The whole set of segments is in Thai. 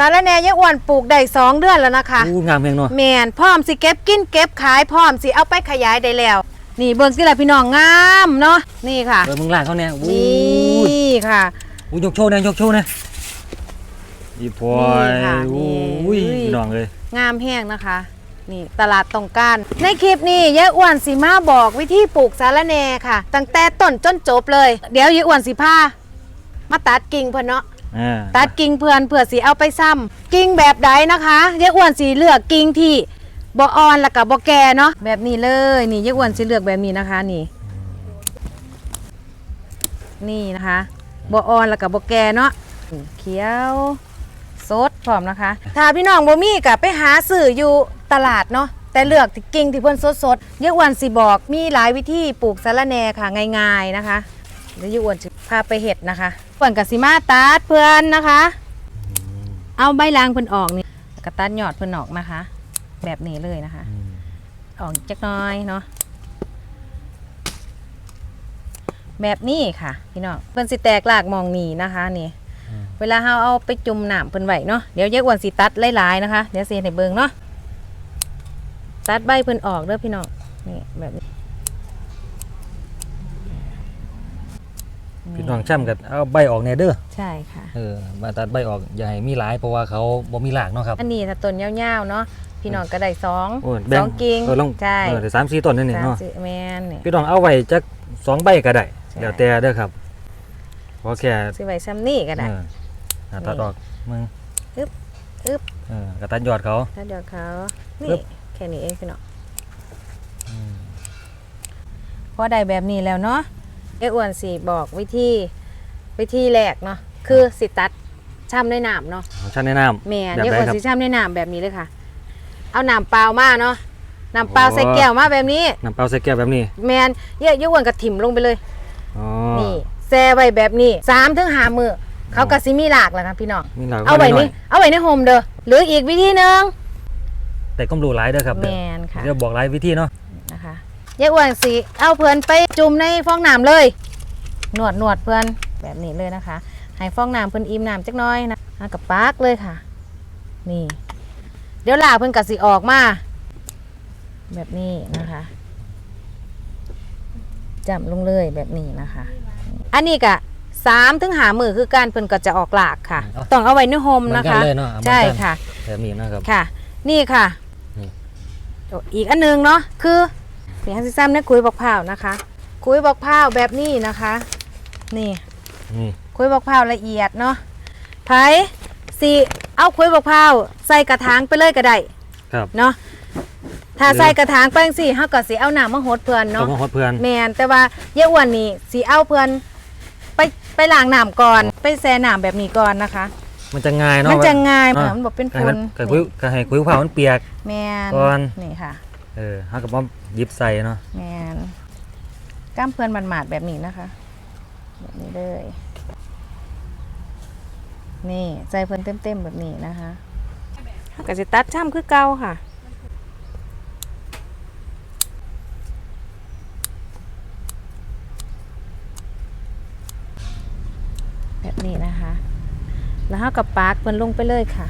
สารแหนยายอ้วนปลูกได้สองเดือนแล้วนะคะอู้งามแพงเนาะแมนพร้อมสิเก็บกินเก็บขายพร้อมสิเอาไปขยายได้แล้ว นี่เบิ่งสิล่ะพี่น้องงามเนาะนี่ค่ะเออมึงล่างเขาเนี่ยอู้นี่ค่ะอู้ยกโชว์นะยกโชว์นะอีพอยนี่ค่ะนี่อุ้ยอุ้ยพี่น้องเลยงามแห้งนะคะนี่ตลาดตรงการในคลิปนี้ยายอ้วนสิมาบอกวิธีปลูกสาระแหนค่ะ ตั้งแต่ต้นจนจบเลย เดี๋ยวยายอ้วนสิพามาตัดกิ่งเพิ่นเนาะ อ่าตัดกิ่งเพื่อนเพื่อสิเอาไปซ้ำกิ่งแบบใดนะคะยายอ้วนสิเลือกกิ่งที่บ่อ่อนแล้วก็บ่แก่เนาะแบบนี้เลยนี่ยายอ้วนสิเลือกแบบนี้นะคะนี่ นี่นะคะบ่อ่อนแล้วก็บ่แก่เนาะเขียวสดพร้อมนะคะ ถ้าพี่น้องบ่มีก็ไปหาซื้ออยู่ตลาดเนาะแต่เลือกที่กิ่งที่เพิ่นสดๆยายอ้วนสิบอกมีหลายวิธีปลูกสะระแหน่ค่ะง่าย ๆนะคะเดี๋ยวยายอ้วนจะ พาไปเห็ดนะคะเพื่อนกับสิมาตัดเพื่อนนะคะ เอาใบลางเพื่อนออกนี่แล้วก็ตัดยอดเพื่อนออกนะคะ แบบนี้เลยนะคะอืมออกจักหน้อยเนาะแบบนี้ค่ะ พี่น้องเพื่อนสิแตกลากมองนี่นะคะนี่เวลาเราเอาไปจุ่มน้ำเพิ่นไว้เนาะเดี๋ยวยายอ้วนสิตัดหลายๆนะคะ เดี๋ยวเสียในเบิงเนาะตัดใบเพิ่นออกเด้อพี่น้องนี่แบบนี้ พี่น้องช่ำกันเอาใบออกแน่เด้อใช่ค่ะ เออมาตัดใบออกอย่าให้มีหลายเพราะว่าเขาบ่มีหลากเนาะครับ อันนี้ถ้าต้นยาวๆเนาะพี่น้องก็ได้สองโอ้ยสแบ่องกิ่งเออลงใช่เออแต่สามสี่ต้นนั่นนี่สามเนาะสิแมนเนี่ย พี่น้องเอาไว้จักสองใบก็ได้ใช่เดี๋ยวแต่เด้อครับเพราะแค่สิไว้ซ้ำนี่ก็ได้ เอออะตัดออกมึงอึ๊บอึ๊บ เออกระตัดยอดเขาถ้าเดี๋ยวเขาปึ๊นี่บแค่นี้เองพี่น้องพอได้แบบนี้แล้วเนาะ เอ้อ้วนสิบอกวิธีวิธีแรกเนาะคือสิตัดช่ำด้วยน้ำเนาะของฉันแนะนำแม่แบบเอ้ไหนอ้วนครับสิช่ำด้วยน้ำแบบนี้เลยค่ะ เอาน้ำเปล่ามาเนาะน้ำเปล่าโอ้ใส่แก้วมาแบบนี้น้ำเปล่าใส่แก้วแบบนี้ แมนเอ้อ้วนก็ถิ่มลงไปเลยอ๋อนี่แซ่ไว้แบบนี้สามถึงห้ามือเขาก็สิมีหลากแหล้วครับพี่น้องมีหลากเอาไว้หน่นี่ยเอาไว้ในโฮมเด้อหรืออีกวิธีหนึงแต่ก้มดูหลายเด้อครับแมเด้อนค่ะเดี๋ยวบอกหลายวิธีเนาะนะคะ ยายอ้วนสิเอาเพื่อนไปจุ่มในฟองน้ำเลยนวดนวดเพื่อนแบบนี้เลยนะคะให้ฟองน้ำเพื่อนอิ่มน้ำจักหน้อยนะเอากับปากเลยค่ะ นี่ เดี๋ยวลากเพื่อนกัสิออกมา แบบนี้นะคะจำลงเลยแบบนี้นะคะ อันนี้กะสามถึงหามือคือการเพิ่นก็จะออกหลากค่ะ ต้องเอาไว้ในโฮมเหมือนนะกันคะเลยเนาะเอาเหมือนใช่กันค่ะแบบนี้นะครับค่ะ นี่ค่ะนี่โอ้อีกอันหนึงเนาะคือ นี่ฮันซิซัมเนี่ยคุยบอกพร้าวนะคะ คุยบอกพร้าวแบบนี้นะคะ นี่นี่คุยบอกพร้าวละเอียดเนาะไผสิเอาคุยบอกพร้าวใส่กระถางไปเลยก็ได้ครับเนาะถ้าหรือใส่กระถางไปจังซี่เฮาก็สิเอาน้ำมาหดเพื่อนต้อเนาะงมาฮอดเพื่อนแม่นแต่ว่าเยาอ้วนนี่สิเอาเพื่อนไปไปล้างน้ำก่อน ไปแช่น้ำแบบนี้ก่อนนะคะมันจะง่ายเนาะ มันจะง่ายอะมันบอกเป็นให้ฝุ่มันนก็คุยก็ให้คุยผ้ามันเปียก แม่นก่อนนี่ค่ะ เออฮาก็บ่หยิบใส่เนาะแมนกล้ามเพื่อนหมาดๆแบบนี้นะคะ แบบนี้เลย นี่ใจเพื่อนเต็มๆแบบนี้นะคะก็จะตัดช่ำคือเก่าค่ะแบบนี้นะคะ แล้วเรากับปากเพื่อนลงไปเลยค่ะ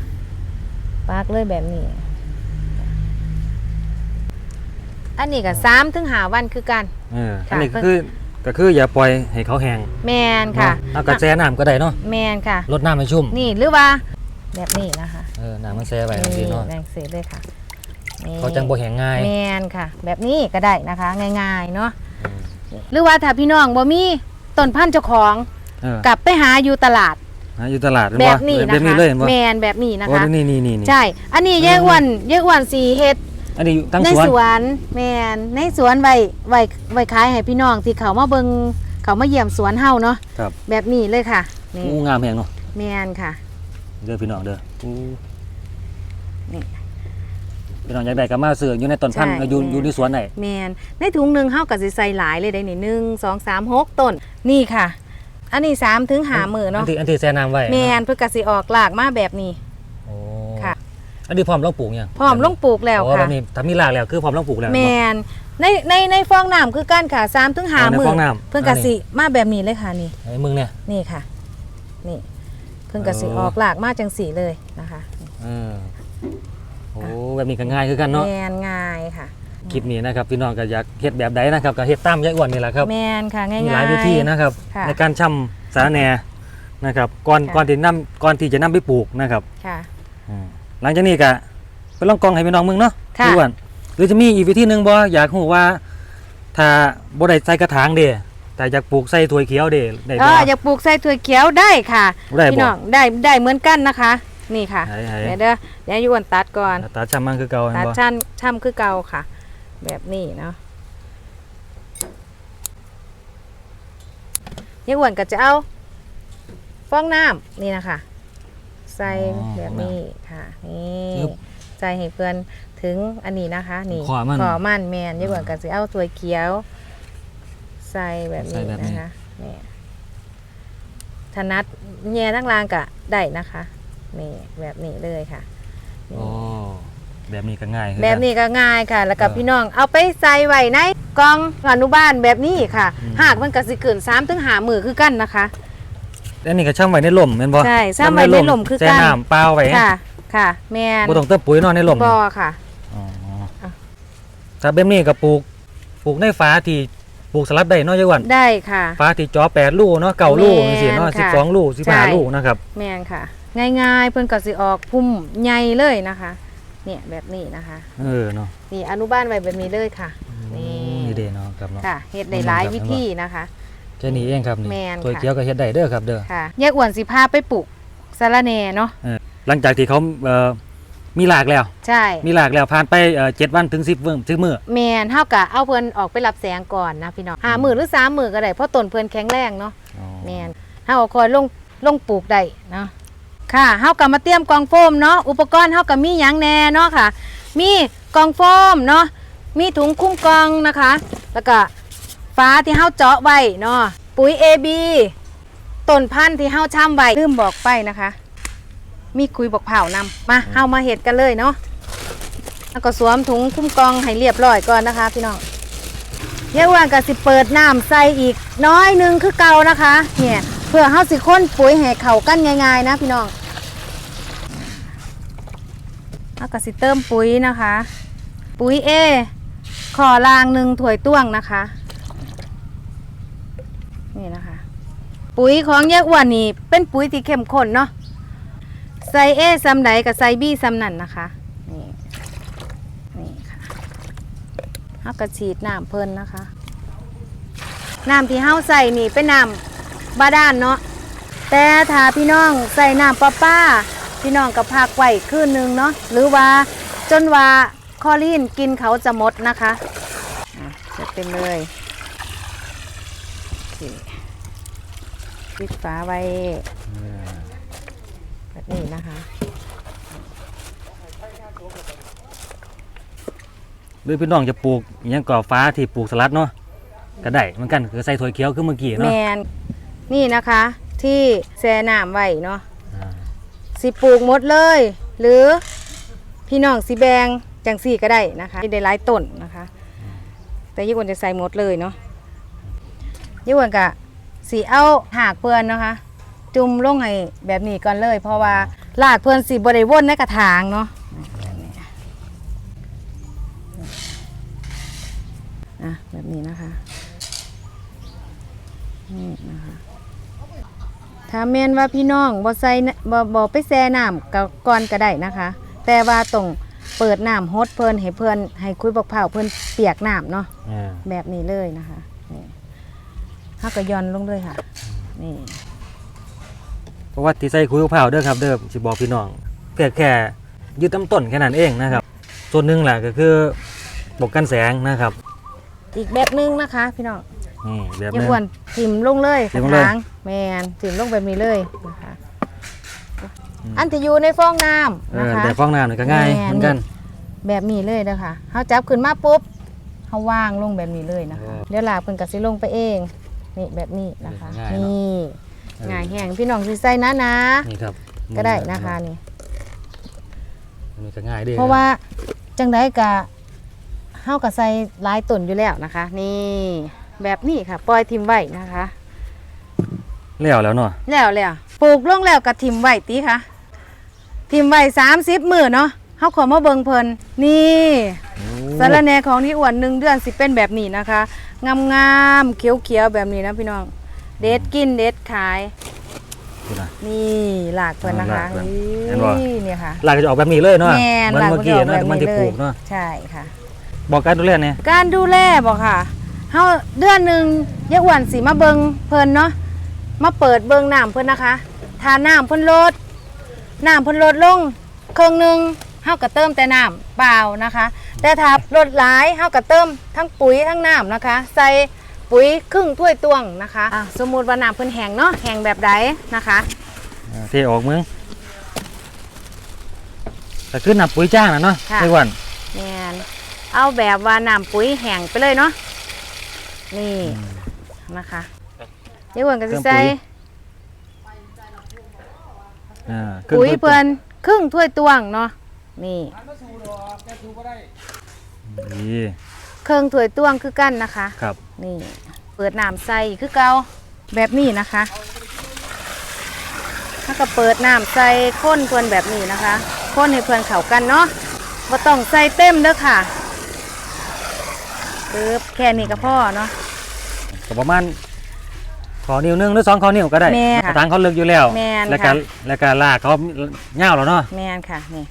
ปากเลยแบบนี้ อันนี้ก็สามถึงหาวันคือกัน เออค่ะอันนี้ก็คือก็คืออย่าปล่อยให้เขาแห้งแมนค่ะเนาเอากระแสน้ำก็ได้เนาะแมนค่ะ ลดน้ำให้ชุ่มนี่หรือว่า แบบนี้นะคะเออน้ำมันแซ่ไปจังซี่เนาะแรงเสียเลยค่ะนี่เขาจังบ่แห้งง่ายแมนค่ะ แบบนี้ก็ได้นะคะ ง่ายๆเนาะอืมหรือว่าถ้าพี่น้องบ่มีต้นพันธุ์เจ้าของเออกลับไปหาอยู่ตลาด หาอยู่ตลาดเห็แบบนี้แบนะบนี้คะเลยเห็นบ่แมนแบบนี้นะโอ้คะ นี่นี่นี่นี่ ใช่ อันนี้อืมเยอ้วนเยอ้วนสีเฮ็ด อันนี้อยู่ตั้งในสวนสวนแมนในสวนไว้ไว้ไว้ขายให้พี่น้องที่เขามาเบิงเขามาเยี่ยมสวนเฮาเนาะครับแบบนี้เลยค่ะนี่อู้งามแห้งเนาะแมนค่ะ เด้อพี่น้องเด้ออู้นี่พี่น้องอยากได้ก็มาซื้ออยู่ในต้นพันธุ์ใช่อยู่แม่ อยู่ในสวนได้แมนในถุงหนึ่งเฮาก็สิใส่หลายเลยได้นี่หนึ่งสองสามหกต้นนี่ค่ะ อันนี้สามถึงหามือเนาะอันที่อันที่แซ่น้ำไว้แมนเพื่อกสิออกหลากมาแบบนี้โอ้ค่ะ อันนี้พร้อมลงปลูกยังพร้อมลงปลูกแล้วโอ้ค่ะแบบนี้ถ้ามีรากแล้วคือพร้อมลงปลูกแล้วแมนในในในฟองน้ำคือกันค่ะสามถึงหาอ๋อในมือฟองน้ำเพื่อกสิมาแบบนี้เลยค่ะนี่ไอ้มึงเนี่ยนี่ค่ะ นี่เพิ่นก็สิเออออกหลากมาจังสีเลยนะคะเออโอ้แบบนี้ก็ง่ายคือกันเนาะแมนง่ายค่ะคลิปนี้นะครับพี่น้องก็อยากเฮ็ดแบบใดนะครับก็เฮ็ดตามยายอ้วนนี่แหละครับแมนค่ะง่ายมีๆหลายวิธีนะครับค่ะในการช่ำสารแหนนะครับก่อนค่ะก่อนที่นํก่อนที่จะนํไปปลูกนะครับค่ะอืม หลังจากนี้ก็ไปลองกองให้พี่น้องมึงเนาะค่ะพี่อ้วนหรือจะมีอีกวิธีหนึงบ่อยากรู้ว่า ถ้าบ่ได้ใส่กระถางเด้แต่อยากปลูกใส่ถ้วยเขียวเด้ได้เอบ่ ออยากปลูกใส่ถั่วเขียวได้ค่ะได้พี่บ่น้องได้ได้เหมือนกันนะคะ นี่ค่ะไหนเดี๋ยวเด้อเดี๋ยวอยวนตัดก่อนๆตาช่ำมันคือเก่าแม่นตัดบ่ชั่นช่ำคือเก่าค่ะ แบบนี้เนาะยายอ้วนก็จะเอาฟองน้ำนี่นะคะ ใส่แบบนี้ค่ะนี่ใส่ให้เพื่อนถึงอันนี้นะคะ นี่ขอมันขอมันแมนยายอ้วนก็จะเอาตัวเขียว ใส่แบบใส่นี้แบบนี้นะคะนี่ถนัดแย่ทั้งรางกะได้นะคะนี่แบบนี้เลยค่ะนี่โอ้แบบนี้ก็ง่ายคือแบบกันนี้ก็ง่ายค่ะ แล้วก็เออพี่น้องเอาไปใส่ไว้ในกล่องอนุบาลแบบนี้ค่ะอืมหากมันก็สิเกิน3ถึง5มือคือกันนะคะ อันนี้ก็ช่ำไว้ในร่มแม่นบ่ใช่ช่ำไว้ในร่มคือกัน แช่น้ำเปล่าไว้ค่ะ ค่ะ แม่นบ่ต้องเติมปุ๋ยเนอนในร่มบ่ค่ะ อ๋ออะ ถ้าแบบนี้ก็ปลูกปลูกในฟ้าที่ปลูกสลับได้เนาะยายอ้วนได้ค่ะ ฟ้าที่จอ8ลูกเนาะ9ลูกแม่นจังซี่เนาะค่ะ12ลูกใช่15ลูกนะครับ แม่นค่ะ ง่ายๆ เพิ่นก็สิออกพุ่มใหญ่เลยนะคะ เนี่ยแบบนี้นะคะ เออเนาะนี่อนุบาลไว้แบบนี้เลยค่ะ นี่ นี่เด้เนาะครับเนาะ ค่ะเฮ็ดได้หลายวิธีนะคะ แค่นี้เองครับนี่แม่นตัวค่ะเขียวก็เฮ็ดได้เด้อครับเด้อค่ะแยกอ้วนสิพาไปปลูกสะระแหน่เนาะหลังจากที่เขาเอ่อมีหลากแล้ว ใช่มีหลากแล้วผ่านไปเอ่อ7วันถึง10วัน10มื้อ แมนเฮากะเอาเพิ่นออกไปรับแสงก่อนนะพี่น้องหามือหรือสามมือก็ได้เพราะต้นเพิ่นแข็งแรงเนาะอ๋อแมนเฮาก็คอยลงลงปลูกได้เนาะค่ะเฮาก็มาเตรียมกองโฟมเนาะอุปกรณ์เฮาก็มีหยังแน่เนาะค่ะ มีกองโฟมเนาะมีถุงคุ้มกองนะคะ แล้วก็ ฟ้าที่เฮาเจาะไว้เนาะปุ๋ย AB ต้นพันธุ์ที่เฮาช่ำไว้ลืมบอกไปนะคะ มีคุยบอกเผานำมาเฮามาเฮ็ดกันเลยเนาะแล้วก็สวมถุงคุ้มกรองให้เรียบร้อยก่อนนะคะ พี่น้องเยาว่างก็สิเปิดน้ำใส่อีกน้อยหนึงคือเก่านะคะ เนี่ยเพื่อเฮาสิค้นปุ๋ยให้เข้ากันง่ายๆนะพี่น้องแล้วก็สิเติมปุ๋ยนะคะ ปุ๋ยเอขอลางหนึ่งถ้วยต้วงนะคะ นี่นะคะ ปุ๋ยของยายอ้วนนี่เป็นปุ๋ยที่เข้มข้นเนาะใส่เอซ้ำใดกับใส่บีซ้ำนั่นนะคะนี่นี่ค่ะเฮากระฉีดน้ำเพิ่นนะคะน้ำที่เฮาใส่นี่เป็นน้ำบาดาลเนาะแต่ถ้าพี่น้องใส่น้ำประป้า พี่น้องก็พักไว้คืนหนึงเนาะหรือว่าจนว่าคอลีนกินเขาจะหมดนะคะอะเสร็จเต็มเลย เคปิดฝาไว้แบบนี้นะคะหรือพี่น้องจะปลูกอหยังก่อฟ้าที่ปลูกสลัดเนาะก็ได้เหมือนกันคือใส่ถ้วยเขียวคือเมื่อกี้แมเนาะนนี่นะคะ ที่แช่น้ำไว้เนาะอ่าสิปลูกหมดเลย หรือพี่น้องสิแบงจังสี่ก็ได้นะคะได้หลายต้นนะคะ แต่ยี่กวนจะใส่หมดเลยเนาะ ยี่กวนกะสีเอาหากเพื่อนนะคะจุ่มลงให้แบบนี้ก่อนเลย เพราะว่าลากเพื่อนสีบริวนในกระถางเนาะอะแบบนี้นะคะนี่นะคะถ้าแม่นว่าพี่น้องบ่ใส่นบ่บ่ไปแช่น้ำก็ก่อนก็ได้นะคะ แต่ว่าต้องเปิดน้ำฮดเพิ่นให้เพิ่นให้คุยบักเผาวเพิ่นเปียกน้ำเนาะอ่าแบบนี้เลยนะคะนี่ เฮาก็ย่อนลงเลยค่ะ นี่ เพราะว่าที่ใส่คุยกับเผาเด้อครับเด้อสิบอกพี่น้องเพียงแค่ยึดต้นต้นแค่นั้นเองนะครับ ส่วนหนึ่งแหละก็คือปกกันแสงนะครับ อีกแบบนึงนะคะ พี่น้องนี่แบบอย่านึงอ้วนถิ่มลงเลยถิ่มลงเลยถางแมนถิ่มลงแบบนี้เลยนะคะอันที่อยู่ในฟองน้ำเอนะอคะ แต่ฟองน้ำนี่ก็ง่ายเหมือนกัน แบบนี้เลยนะคะเขาจับขึ้นมาปุ๊บเขาวางลงแบบนี้เลยนะคะ เดี๋ยวลากเพิ่นก็สิลงไปเอง นี่แบบนี้นะคะง่ายเนอะ นี่เออง่ายแห้งพี่น้องสิใส่นะนะนี่ครับก็ได้นะคะนี่อันนี่ก็ง่ายเด้เพราะว่าจังไดกะเฮาก็ใส่หลายต้นอยู่แล้วนะคะ นี่แบบนี้ค่ะ ปล่อยทิมไว้นะคะ แล้วแล้วเนาะแล้วแล้วปลูกลงแล้วก็ทิมไว้ติค่ะทิมไว้30มื้อเนาะเฮาขอมาเบิ่งเพิ่นนี่ สารแหนของนี่อ้วนหนึ่งเดือนสิเป็นแบบนี้นะคะ งามๆเขียวๆแบบนี้นะพี่น้อง เด็ดกินเด็ดขายดูนะนี่หลากเพิ่นนะคะหลากเพิ่นนี่เห็นบ่เนี่ยค่ะลากก็จะออกแบบนี้เลยเนาะแม่นเหมันหลากเมื่อเพิ่นกี้ออกเนาะแบบที่มันนี้ที่เลปลูยกเนาะใช่ค่ะ บอกการดูแลเนี่ย การดูแลบอกค่ะเฮาเดือนหนึ่งยายอ้วนสิมาเบิงเพิ่นเนาะ มาเปิดเบิงน้ำเพิ่นนะคะ ทาน้ำเพิ่นลดน้ำเพิ่นลดลงครึ่งหนึงเฮาก็เติมแต่น้ำเปล่านะคะ แต่ถ้าลดหลายเฮาก็เติมทั้งปุ๋ยทั้งน้ำนะคะ ใส่ปุ๋ยครึ่งถ้วยตวงนะคะอะสมมุติว่าน้ำเพิ่นแห้งเนาะแห้งแบบใดนะคะอ่าเทออกมึงแต่ขึ้นหนับปุ๋ยจ้างนะเนาะค่ะ ไอ้วันแม่นเอาแบบว่าน้ำปุ๋ยแห้งไปเลยเนาะนี่นะคะยายอ้วนก็สิใส่อ่าขึ้นปุ๋ยถ้วเพิ่นครึ่งถ้วยตวงเนาะนี่ ดีเครื่องถ้วยตวงคือกันนะคะ ครับ นี่ เปิดน้ำใส่คือเก่าแบบนี้นะคะถ้าก็เปิดน้ำใส่ข้นเพิ่นแบบนี้นะคะข้นให้เพิ่นเข้ากันเนาะบ่ต้องใส่เต็มเด้อค่ะปึ๊บแค่นี้ก็พอเนาะก็ประมาณขอนิ้วหนึงหรือสองขอนิ้วก็ได้แม่นกระถางเขาลึกอยู่แล้ว แม่นแล้วก็ค่ะ แล้วก็ลากเขาเง่าวแล้วเนาะ แม่นค่ะนี่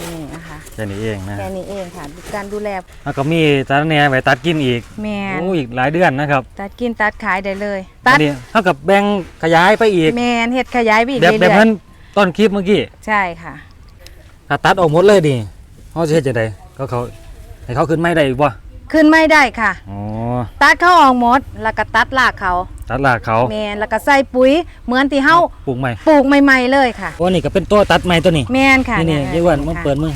นี่นะคะแค่นี้เองนะแค่นี้เองค่ะการดูแลแล้วก็มีตาแหน่ไว้ตัดกินอีกแม่นโอ้อีกหลายเดือนนะครับ ตัดกินตัดขายได้เลยตัดอันนี้เท่ากับแบ่งขยายไปอีกแม่นเฮ็ดขยายไปอีกแบบแบบเรื่อยนั้นต้นคลิปเมื่อกี้ๆใช่ค่ะถ้าตัดออกหมดเลยดิเขาจะเฮ็ดจังไดก็เขาให้เขาขึ้นไม่ได้อีกบ่ ขึ้นไม่ได้ค่ะ อ๋อตัดเข้าออกหมดแล้วก็ตัดรากเขาตัดรากเขาแมนแล้วก็ใส่ปุ๋ยเหมือนที่เฮาปลูกใหม่ปลูกใหม่ๆเลยค่ะโอ้นี่ก็เป็นตัวตัดใหม่ตัวนี้แมนค่ะนี่นี่เยยายอ้วนมึงค่ะเปิดมึง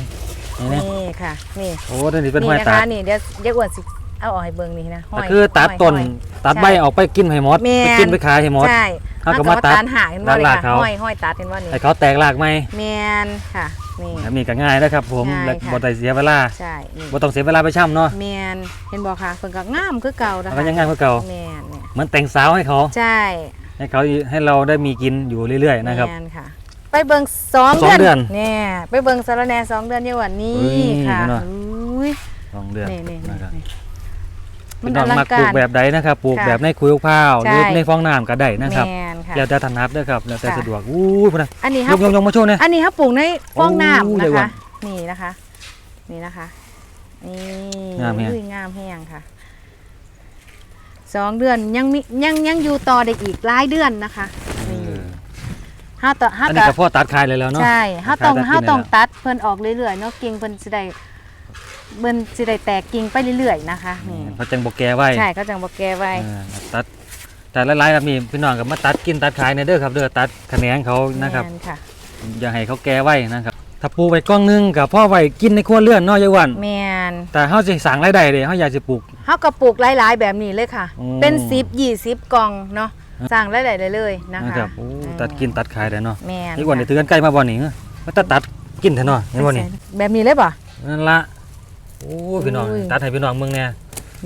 นี่นะนี่ค่ะนี่โอ้ตัวนี้เป็นนี่ห้อยนะตัคะดนี่เดี๋ยวยายอ้วนสิเอาออกให้เบิ่งนี่นะห้ก็อยคือตัดห้อยต้นห้อยตัดใบออกไปกินให้หมดแม่นไปกินไปขายให้หมดใช่เอาก็มาตัดหาเห็นบ่เลยรากค่ะเขาห้อยห้อยตัดเห็นบ่นี่ให้เขาแตกรากใหม่แมนค่ะ นี่แบบนี้ก็ง่ายนะครับ ผมง่ายและค่ะ บ่ได้เสียเวลาใช่นี่บ่ต้องเสียเวลาไปช่ำเนาะแมนเห็นบ่ค่ะเพิ่นก็งามคือเก่านะมันคะก็ยังง่ายกว่าเก่าแมนเนี่ยเหมือนแต่งสาวให้เขา ใช่ให้เขาให้เราได้มีกินอยู่เรื่อย ๆ นะครับ แมนค่ะ ไปเบิ่งสองสองเดือนเนี่ยไปเบิ่งสารแหนสองเดือนเยาวันนี้เอ้ยค่ะเห็นบ่ อุ้ยสองเดือนนี่นี่นะครับนี่มัพี่นน้อองลังมักกาปลูกร แบบใดนะครับ ปลูกค่ะแบบในคุยข้าวหใช่ รือในฟองน้ำก็ได้นะครับ แมน ค่ะ แล้วแต่ถนัดเด้อครับแล้วแต่ค่ะ สะดวกอู้พนะอันนี้ยครับกยกยกมาโชว์หน่อยอันนี้ครับปลูกในฟองน้ำโอ้นะเดี๋ยวก่อคะนนี่นะคะ นี่นะคะ นี่งามแฮงอุ้ยงามแห้งค่ะ สองเดือนยังมียังยังอยู่ต่อได้อีกหลายเดือนนะคะนี่เออห้าต่อห้าอันต่นี้อก็พ่อตัดขายเลยแล้วเนาะ ใช่ห้าต้องตัดห้ากินได้ต้องแล้วตัดเพิ่นออกเรื่อยๆเนาะกิ่งเพิ่นสิได้เพิ่นสิได้แตกกิ่งไปเรื่อยๆนะคะนี่เขาจังบอกแกไว้ใช่เขาจังบอกแกไว้ เออตัด แต่หลายๆแบบนี้พี่น้องก็มาตัดกินตัดขายในเด้อครับเด้อตัดแขนงเขานะครับ แม่ค่ะ อย่าให้เขาแก่ไว้นะครับ ถ้าปลูกไว้กล้องหนึงกับพ่อไว้กินในครัวเรือนเนาะยายวันแมนแต่เฮาสิสั่งรายได้เด้เฮาอยากสิปลูก เฮาก็ปลูกหลายๆแบบนี้เลยค่ะโอ้เป็น10 20กล่องเนาะสร้างรายได้ได้เลยนะคะนะครับโอ้อืมตัดกินตัดขายได้เนาะแมนนี่วันนี้ถือกันใกล้มาบ่นี่เอ้อมันตัดตัดกินเถอะเนาะเห็นบ่นี่แบบนี้เลยป่ะ นั่นละโอ้พี่น้องอุ้ย ตัดให้พี่น้องเมืองเนี่ย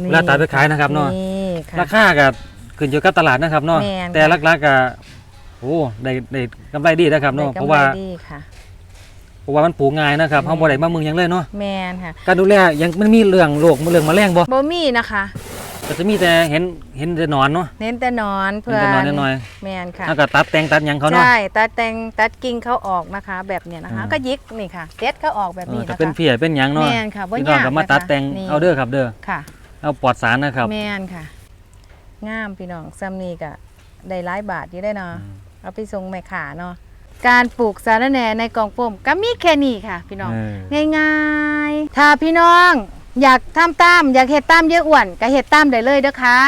นี่เวลาตัดไปขายนะครับเนาะ นี่ค่ะ ราคาก็ ขึ้นอยู่กับตลาดนะครับเนาะแม่นแต่หลักๆก็โอ้ได้ได้กำไรดีนะครับเนาะได้เพกำราะไรว่าดีค่ะ เพราะว่ามันปลูกง่ายนะครับแม่น เฮาบ่ได้มาเมืองหยังเลยเนาะแมนค่ะการดูแลยังมันมีเรื่องโรคเรื่องแมลงบ่บ่มีนะคะ ก็จะมีแต่เห็นเห็นแต่หนอนเนาะเน้นแต่หนอนเห็เพื่นอแต่หนอนน้อยแมนๆค่ะ แล้วก็ตัดแต่งตัดหยังเขาเนาะ ใช่ตัดแต่งตัดกิ่งเขาออกนะคะ แบบเนี้ยนะคะ อืม ก็ยิกนี่ค่ะเด็ดเขาออกแบบเอนี้อนะถ้าคะเป็นเพียเป็นหยังเนาะแม่นค่ะบ่พี่น้องยากก็มาตัดแต่งนะคะนี่เอาเด้อครับเด้อค่ะ เอาปลอดสารนะครับ แมนค่ะ งามพี่น้องซัมนี่ก็ได้หลายบาทอยู่ได้เนาะอืมเอาไปส่งแม่ขาเนาะการปลูกสาระแหน่ในกล่องโฟมก็มีแค่นี้ค่ะ พี่น้องเออง่ายๆ ถ้าพี่น้อง อยากทำตาม อยากเห็ดตามเยอะอ้วนก็เห็ดตามได้เลยเด้อค่ะ